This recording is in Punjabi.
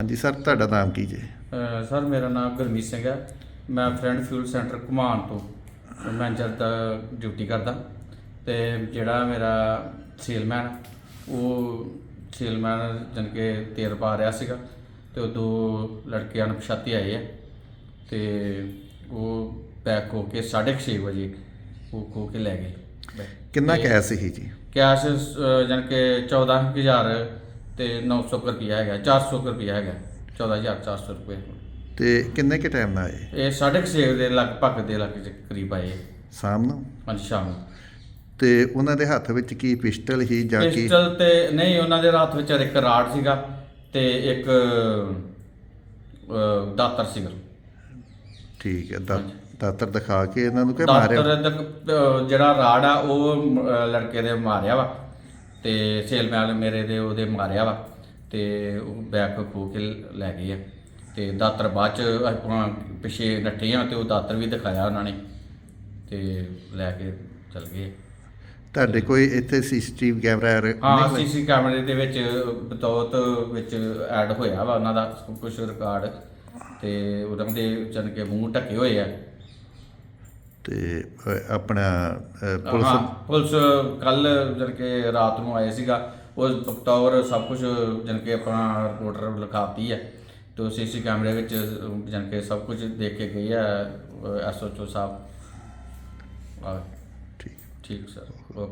ਹਾਂਜੀ ਸਰ ਤੁਹਾਡਾ ਨਾਮ ਕੀ ਜੀ? ਸਰ ਮੇਰਾ ਨਾਮ ਗੁਰਮੀਤ ਸਿੰਘ ਹੈ। ਮੈਂ ਫਰੈਂਡ ਫਿਊਲ ਸੈਂਟਰ ਘੁਮਾਣ ਤੋਂ ਮੈਨੇਜਰ ਦਾ ਡਿਊਟੀ ਕਰਦਾ। ਤੇ ਜਿਹੜਾ ਮੇਰਾ ਸੇਲਮੈਨ ਉਹ ਸੇਲਮੈਨ ਜਨ ਕੇ ਤੇਲ ਪਾ ਰਿਹਾ ਸੀਗਾ ਤੇ ਉਹ ਦੋ ਲੜਕੇ ਅਣਪਛਾਤੇ ਆਏ ਆ। ਤੇ ਉਹ ਪੈਕ ਹੋ ਕੇ 6:30 ਵਜੇ ਉਹ ਖੋ ਕੇ ਲੈ ਗਏ। ਕਿੰਨਾ ਕੈਸ਼ ਸੀ ਜੀ? ਕੈਸ਼ ਜਨ ਕੇ 14000 ਤੇ 900 ਕੁ ਰੁਪਇਆ ਹੈਗਾ 400 ਕੁ ਰੁਪਇਆ ਹੈਗਾ 14400 ਰੁਪਏ ਤੇ ਕਿੰਨੇ ਕੇ ਟਾਈਮ ਨਾਲ ਆਏ? ਇਹ 6:30 ਦੇ ਲਗਭਗ ਦੇ ਲੱਗ ਕਰੀਬ ਆਏ। ਸ਼ਾਮ ਨੂੰ? ਅੱਜ ਸ਼ਾਮ ਨੂੰ। ਤੇ ਉਹਨਾਂ ਦੇ ਹੱਥ ਵਿੱਚ ਕੀ ਪਿਸਟਲ ਹੀ ਜਾਂ ਕੀ? ਪਿਸਟਲ ਤੇ ਨਹੀਂ ਉਹਨਾਂ ਦੇ ਹੱਥ ਵਿੱਚ ਇੱਕ ਰਾਡ ਸੀਗਾ ਤੇ ਇੱਕ ਦਾਤਰ ਸੀਗਾ। ਠੀਕ ਹੈ ਦਾਤਰ ਦਿਖਾ ਕੇ ਇਹਨਾਂ ਨੂੰ ਕਿ ਮਾਰਿਆ? ਦਾਤਰ ਜਿਹੜਾ ਰਾਡ ਆ ਉਹ ਲੜਕੇ ਦੇ ਮਾਰਿਆ ਵਾ। ਤੇ ਸੇਲਮੈਨ ਮੇਰੇ ਦੇ ਉਹਦੇ ਮਾਰਿਆ ਵਾ ਤੇ ਉਹ ਬੈਗ ਖੋ ਕੇ ਲੈ ਗਏ ਆ। ਤੇ ਦਾਤਰ ਬਾਅਦ ਚ ਆਪਾਂ ਪਿਛੇ ਨੱਠੇ ਆ ਤੇ ਉਹ ਦਾਤਰ ਵੀ ਦਿਖਾਇਆ ਉਹਨਾਂ ਨੇ ਤੇ ਲੈ ਕੇ ਚਲ ਗਏ। ਤੁਹਾਡੇ ਕੋਈ ਇੱਥੇ ਸੀਸੀਟੀਵੀ ਕੈਮਰਾ ਹੈ ਹਾਂ ਸੀਸੀ ਕੈਮਰੇ ਦੇ ਵਿੱਚ ਬਤੌਤ ਵਿੱਚ ਐਡ ਹੋਇਆ ਵਾ ਉਹਨਾਂ ਦਾ ਕੁਝ ਰਿਕਾਰਡ ਤੇ ਉਹਨਾਂ ਦੇ ਚਨ ਕੇ ਮੂੰਹ ਢੱਕੇ ਹੋਏ ਆ। ਤੇ ਆਪਣਾ ਪੁਲਿਸ ਹਾਂ ਪੁਲਿਸ ਕੱਲ ਜਨ ਕੇ ਰਾਤ ਨੂੰ ਆਏ ਸੀਗਾ। ਉਹ ਬਤੌਰ ਸਭ ਕੁਝ ਜਨ ਕੇ ਆਪਣਾ ਰਿਪੋਰਟਰ ਲਿਖਾਤੀ ਹੈ ਤੇ ਸੀਸੀ ਕੈਮਰੇ ਵਿੱਚ ਜਨ ਕੇ ਸਭ ਕੁਝ ਦੇਖ ਕੇ ਗਏ ਆ ਐਸਓਚਓ ਸਾਹਿਬ। ਠੀਕ। ਠੀਕ ਸਰ ਓਕੇ।